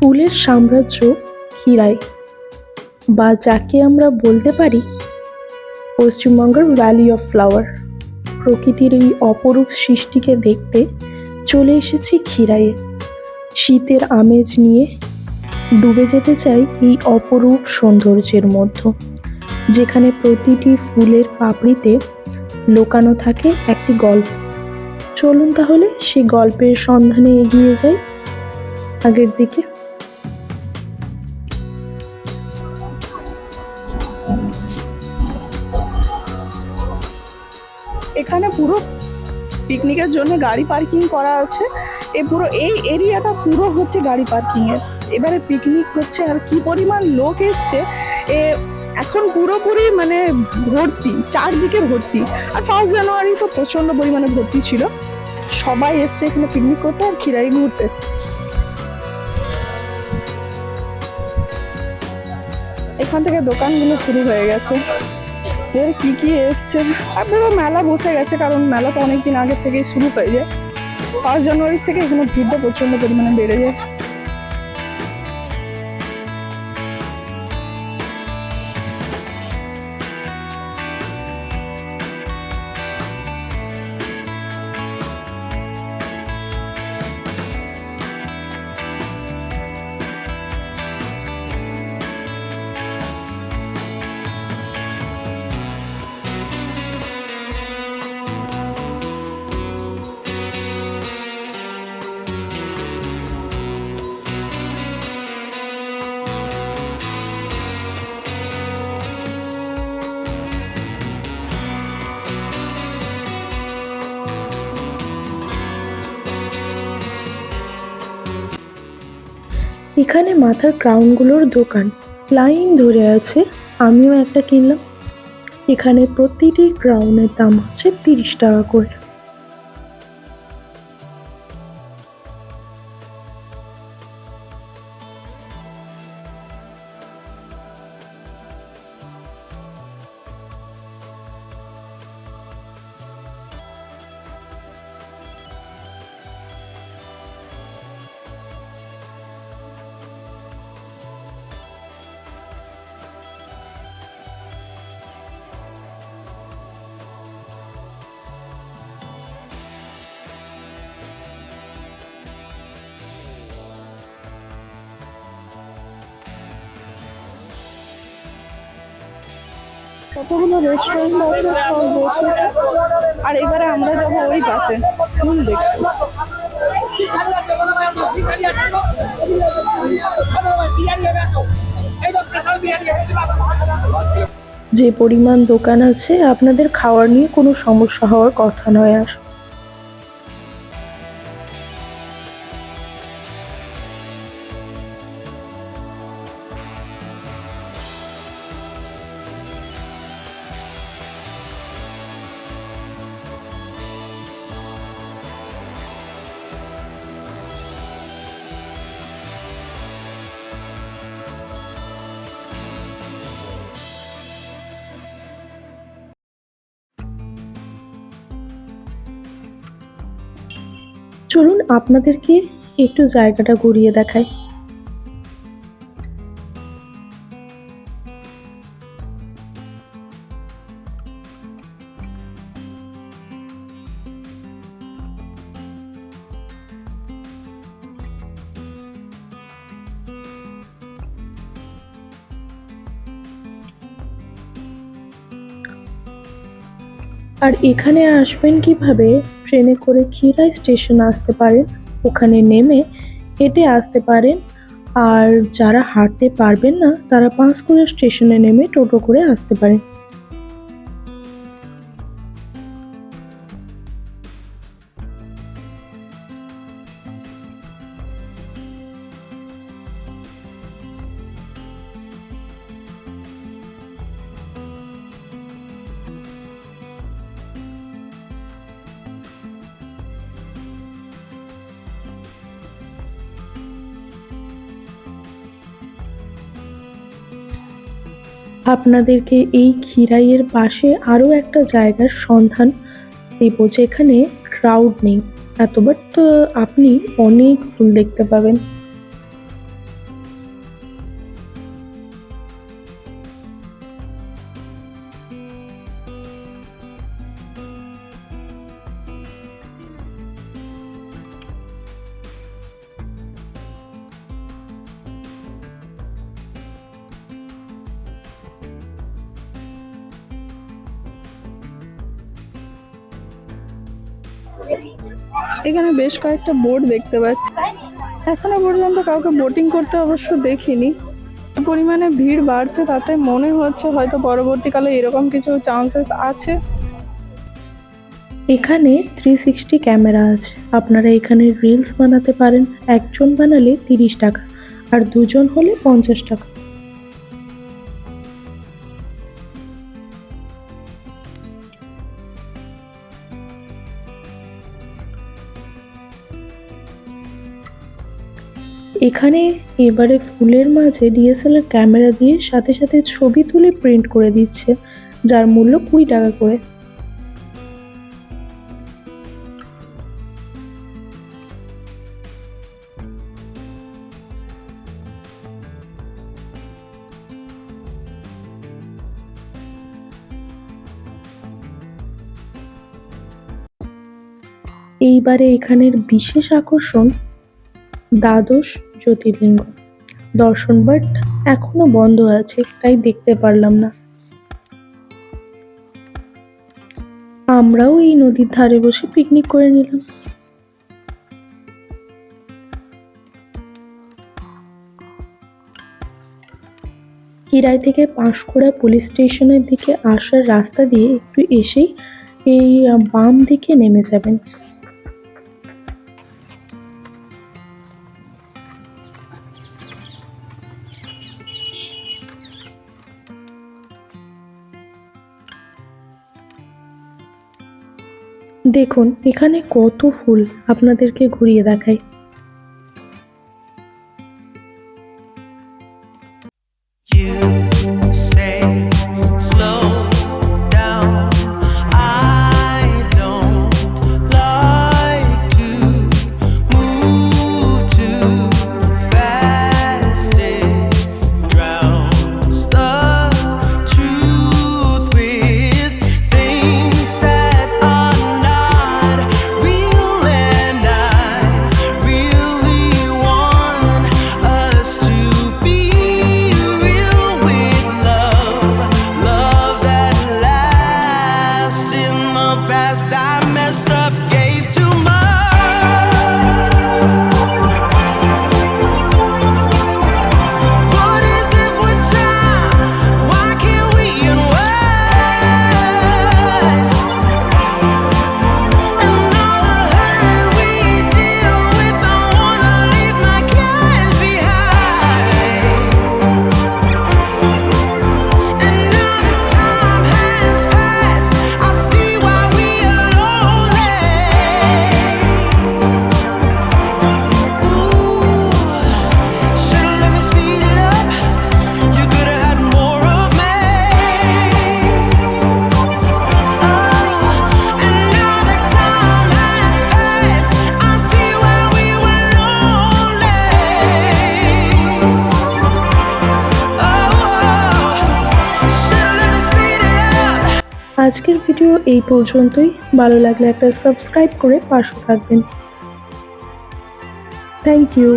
ফুলের সাম্রাজ্য ক্ষীরাই বা যাকে আমরা বলতে পারি পশ্চিমবঙ্গের ভ্যালি অফ ফ্লাওয়ার প্রকৃতির এই অপরূপ সৃষ্টিকে দেখতে চলে এসেছি ক্ষীরাইয়ে শীতের আমেজ নিয়ে ডুবে যেতে চাই এই অপরূপ সৌন্দর্যের মধ্য, যেখানে প্রতিটি ফুলের পাপড়িতে লোকানো থাকে একটি গল্প। চলুন তাহলে সেই গল্পের সন্ধানে এগিয়ে যাই। আগের দিকে এখানে পুরো পিকনিকের জন্য গাড়ি পার্কিং করা আছে। এ পুরো এই এরিয়াটা পুরো হচ্ছে গাড়ি পার্কিং এর। এবারে পিকনিক হচ্ছে আর কি পরিমাণ লোক এসছে। এ এখন পুরোপুরি মানে ভর্তি, চারদিকে ভর্তি। আর ফার্স্ট জানুয়ারি তো প্রচণ্ড পরিমাণে ভর্তি ছিল। সবাই এসছে এখানে পিকনিক করতে আর খিরাই ঘুরতে এখান থেকে দোকানগুলো শুরু হয়ে গেছে। এর কি কি এসছে? আপনারা মেলা বসে গেছে, কারণ মেলা তো অনেকদিন আগের থেকেই শুরু হয়ে যায়। পাঁচ জানুয়ারির থেকে এখানে ভিড়টা প্রচণ্ড পরিমাণে বেড়ে যায়। এখানে মাথার ক্রাউনগুলোর দোকান। লাইন ধরে আছে, আমিও একটা কিনলাম। এখানে প্রতিটি ক্রাউনের দাম হচ্ছে তিরিশ টাকা করে। রেস্টুরেন্ট সব বসেছে। আর এবারে আমরা যাব ওই বাসে। ফুল দেখতে। যে পরিমাণ দোকান আছে, আপনাদের খাওয়ার নিয়ে কোনো সমস্যা হওয়ার কথা নয় আর। চলুন আপনাদেরকে একটু জায়গাটা ঘুরিয়ে দেখাই। আর এখানে আসবেন কীভাবে? ট্রেনে করে খিরাই স্টেশন আসতে পারেন। ওখানে নেমে হেঁটে আসতে পারেন। আর যারা হাঁটতে পারবেন না, তারা পাঁশকুড়া স্টেশনে নেমে টোটো করে আসতে পারেন। আপনাদেরকে এই খিরাইয়ের পাশে আরও একটা জায়গার সন্ধান দেব যেখানে ক্রাউড নেই। এত বাট আপনি অনেক ফুল দেখতে পাবেন। এখানে বেশ কয়েকটা বোট দেখতে পাচ্ছি। এখনও পর্যন্ত কাউকে বোটিং করতে অবশ্য দেখিনি। পরিমাণে ভিড় বাড়ছে তাতে মনে হচ্ছে হয়তো পরবর্তীকালে এরকম কিছু চান্সেস আছে। এখানে থ্রি সিক্সটি ক্যামেরা আছে। আপনারা এখানে রিলস বানাতে পারেন। একজন বানালে তিরিশ টাকা, আর দুজন হলে পঞ্চাশ টাকা। এখানে এবারে ফুলের মাঝে ডিএসএলআর ক্যামেরা দিয়ে সাথে সাথে ছবি তুলে প্রিন্ট করে দিচ্ছে, যার মূল্য কুড়ি টাকা করে। এইবারে এখানের বিশেষ আকর্ষণ দ্বাদশ জ্যোতির্লিঙ্গ। দর্শন বাট এখনও বন্ধ আছে, তাই দেখতে পারলাম না। আমরাও এই নদীর ধারে বসে পিকনিক করে নিলাম। কিরাই থেকে পাঁশকুড়া পুলিশ স্টেশনের দিকে আসার রাস্তা দিয়ে একটু এসেই এই বাম দিকে নেমে যাবেন। দেখুন এখানে কত ফুল আপনাদেরকে ঘুরিয়ে দেখাই। আজকের ভিডিও এই পর্যন্তই। ভালো লাগলে একটা সাবস্ক্রাইব করে পাশে থাকবেন। Thank you